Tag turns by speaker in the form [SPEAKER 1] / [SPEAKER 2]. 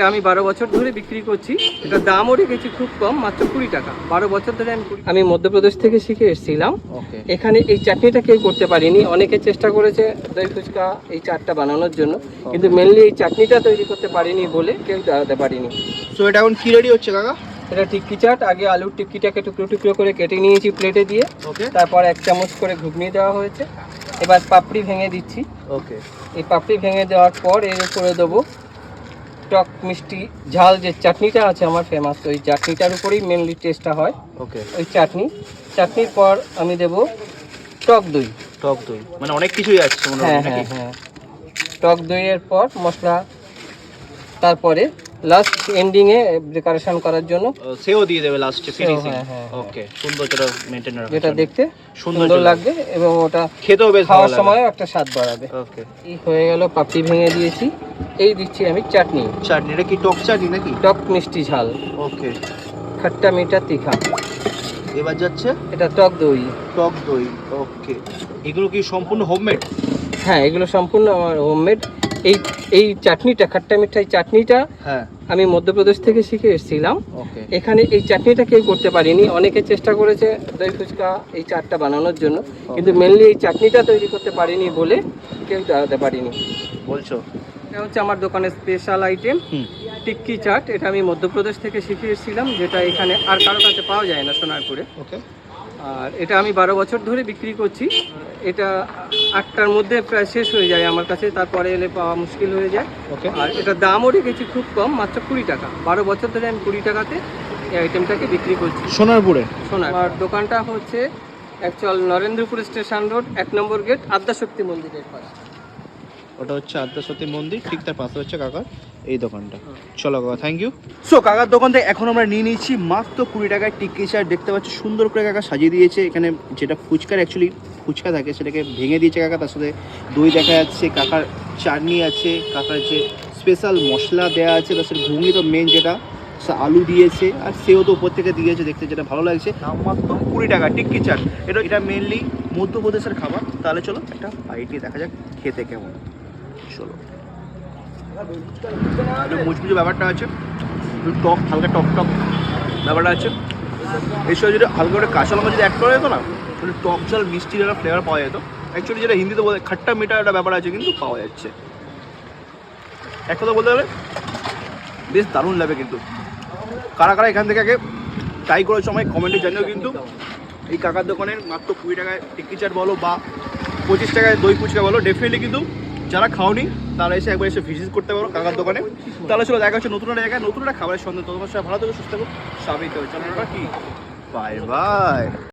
[SPEAKER 1] এটা আমি বারো বছর ধরে বিক্রি করছি এটা দামও রেখেছি খুব কম মাত্র কুড়ি টাকা। বারো বছর ধরে আমি আমি মধ্যপ্রদেশ থেকে শিখে এসেছিলাম। এখানে এই চাটনিটা কেউ করতে পারিনি। অনেকে চেষ্টা করেছে দই ফুচকা এই চাটটা বানানোর জন্য কিন্তু মেনলি এই চাটনিটা তৈরি করতে পারিনি বলে কেউ দাঁড়াতে পারিনি।
[SPEAKER 2] সো এটা এখন কি রেডি হচ্ছে কাকা?
[SPEAKER 1] এটা টিক্কি চাট আগে আলুর টিক্কিটাকে টুকরো টুকরো করে কেটে নিয়েছি প্লেটে দিয়ে।
[SPEAKER 2] ওকে।
[SPEAKER 1] তারপর এক চামচ করে ঘুগনি দেওয়া হয়েছে। এবার পাপড়ি ভেঙে দিচ্ছি।
[SPEAKER 2] ওকে।
[SPEAKER 1] এই পাপড়ি ভেঙে দেওয়ার পর এর উপরে দেবো টক মিষ্টি ঝাল যে চাটনিটা আছে আমার ফেমাস ওই চাটনিটার উপরেই মেনলি টেস্টটা হয়।
[SPEAKER 2] ওকে
[SPEAKER 1] ওই চাটনি। চাটনির পর আমি দেব টক দই।
[SPEAKER 2] টক দই। মানে অনেক কিছুই আছে মনে হয়
[SPEAKER 1] হ্যাঁ হ্যাঁ টক দইয়ের পর মশলা তারপরে লাস্ট এন্ডিংয়ে ডেকোরেশন করার জন্য
[SPEAKER 2] সেও দিয়ে দেবে লাস্টে ফিনিশিং
[SPEAKER 1] হ্যাঁ, হ্যাঁ, হ্যাঁ।
[SPEAKER 2] ওকে সুন্দর যেটা মেনটেন রাখা
[SPEAKER 1] যেটা দেখতে
[SPEAKER 2] সুন্দর
[SPEAKER 1] লাগবে এবং ওটা
[SPEAKER 2] খেতেও বেশ ভালো
[SPEAKER 1] সময় একটা স্বাদ বাড়াবে।
[SPEAKER 2] ওকে
[SPEAKER 1] এই হয়ে গেল পাপড়ি ভেঙে দিয়েছি। এই দিচ্ছি আমি চাটনি।
[SPEAKER 2] চাটনি এটা কি টক চাটনি নাকি?
[SPEAKER 1] টক মিষ্টি ঝাল।
[SPEAKER 2] ওকে।
[SPEAKER 1] খাট্টা মিঠা তিখা।
[SPEAKER 2] এবার যাচ্ছে?
[SPEAKER 1] এটা টক দই।
[SPEAKER 2] টক দই ওকে। এগুলো কি সম্পূর্ণ হোমমেড?
[SPEAKER 1] হ্যাঁ এগুলো সম্পূর্ণ আমার হোমমেড। এই এই চাটনিটা খাট্টা মিঠা এই চাটনিটা
[SPEAKER 2] হ্যাঁ।
[SPEAKER 1] আমি মধ্যপ্রদেশ থেকে শিখে এসেছিলাম। এখানে এই চাটনিটা কেউ করতে পারিনি। অনেকে চেষ্টা করেছে দই ফুচকা এই চাটটা বানানোর জন্য। কিন্তু মেনলি এই চাটনিটা তৈরি করতে পারিনি বলে কেউ দাঁড়াতে পারিনি।
[SPEAKER 2] বলছো?
[SPEAKER 1] এটা হচ্ছে আমার দোকানের স্পেশাল আইটেম টিক্কি চাট। এটা আমি মধ্যপ্রদেশ থেকে শিখে এসেছিলাম যেটা এখানে আর কারও কাছে পাওয়া যায় না সোনারপুরে।
[SPEAKER 2] ওকে
[SPEAKER 1] আর এটা আমি বারো বছর ধরে বিক্রি করছি। এটা আটটার মধ্যে প্রায় শেষ হয়ে যায় আমার কাছে তারপরে এলে পাওয়া মুশকিল হয়ে যায়।
[SPEAKER 2] ওকে
[SPEAKER 1] আর এটা দামও রেখেছি খুব কম মাত্র কুড়ি টাকা। বারো বছর ধরে আমি কুড়ি টাকাতে এই আইটেমটাকে বিক্রি করছি।
[SPEAKER 2] সোনারপুরে?
[SPEAKER 1] সোনার আর দোকানটা হচ্ছে অ্যাকচুয়াল নরেন্দ্রপুর স্টেশন রোড এক নম্বর গেট আদ্যাশক্তি মন্দিরের পাশে
[SPEAKER 2] ওটা হচ্ছে আদ্যাসতী মন্দির, ঠিক তার পাশে হচ্ছে কাকার এই দোকানটা। চলো কাকা থ্যাংক ইউ সো কাকার দোকান থেকে এখন আমরা নিয়ে নিয়েছি মাত্র কুড়ি টাকায় টিক্কি চাট দেখতে পাচ্ছি সুন্দর করে কাকা সাজিয়ে দিয়েছে। এখানে যেটা ফুচকার অ্যাকচুয়ালি ফুচকা থাকে সেটাকে ভেঙে দিয়েছে কাকা, তার সাথে দই দেখা যাচ্ছে, কাকার চাটনি আছে, কাকার যে স্পেশাল মশলা দেওয়া আছে, তার সাথে ঘুগনি তো মেন যেটা আলু দিয়েছে, আর সেও তো উপর থেকে দিয়েছে দেখতে যেটা ভালো লাগছে। দাম মাত্র কুড়ি টাকা টিক্কি চাট এটা এটা মেনলি মধ্যপ্রদেশের খাবার। তাহলে চলো একটা বাইট দেখা যাক খেতে কেমন। চলো। মুচমুচে ব্যাপারটা আছে। একটু টক, হালকা টক টক ব্যাপারটা আছে। এর যদি হালকা করে কাঁচা লঙ্কা যদি অ্যাড করা যেত না, তাহলে টক ঝাল মিষ্টির একটা ফ্লেভার পাওয়া যেত। অ্যাকচুয়ালি যেটা হিন্দিতে বলে খাট্টা মিঠা একটা ব্যাপার আছে কিন্তু পাওয়া যাচ্ছে। এক কথা বলতে গেলে বেশ দারুণ লাগে কিন্তু। কারা কারা এখান থেকে আগে ট্রাই করার সময় কমেন্টে জানিও কিন্তু। এই কাকার দোকানের মাত্র কুড়ি টাকায় টিক্কি চাট বলো বা পঁচিশ টাকায় দই ফুচকা বলো ডেফিনেটলি কিন্তু যারা খাওনি, তারা এসে একবার এসে ভিজিট করতে পারো কাকার দোকানে। তাহলে চলো দেখা হচ্ছে নতুন একটা জায়গায়, নতুন একটা খাবারের সন্ধান। তোমার সাথে ভালো থেকে, সুস্থ থাকো। স্বাভাবিক হবে চলো কি? Bye bye.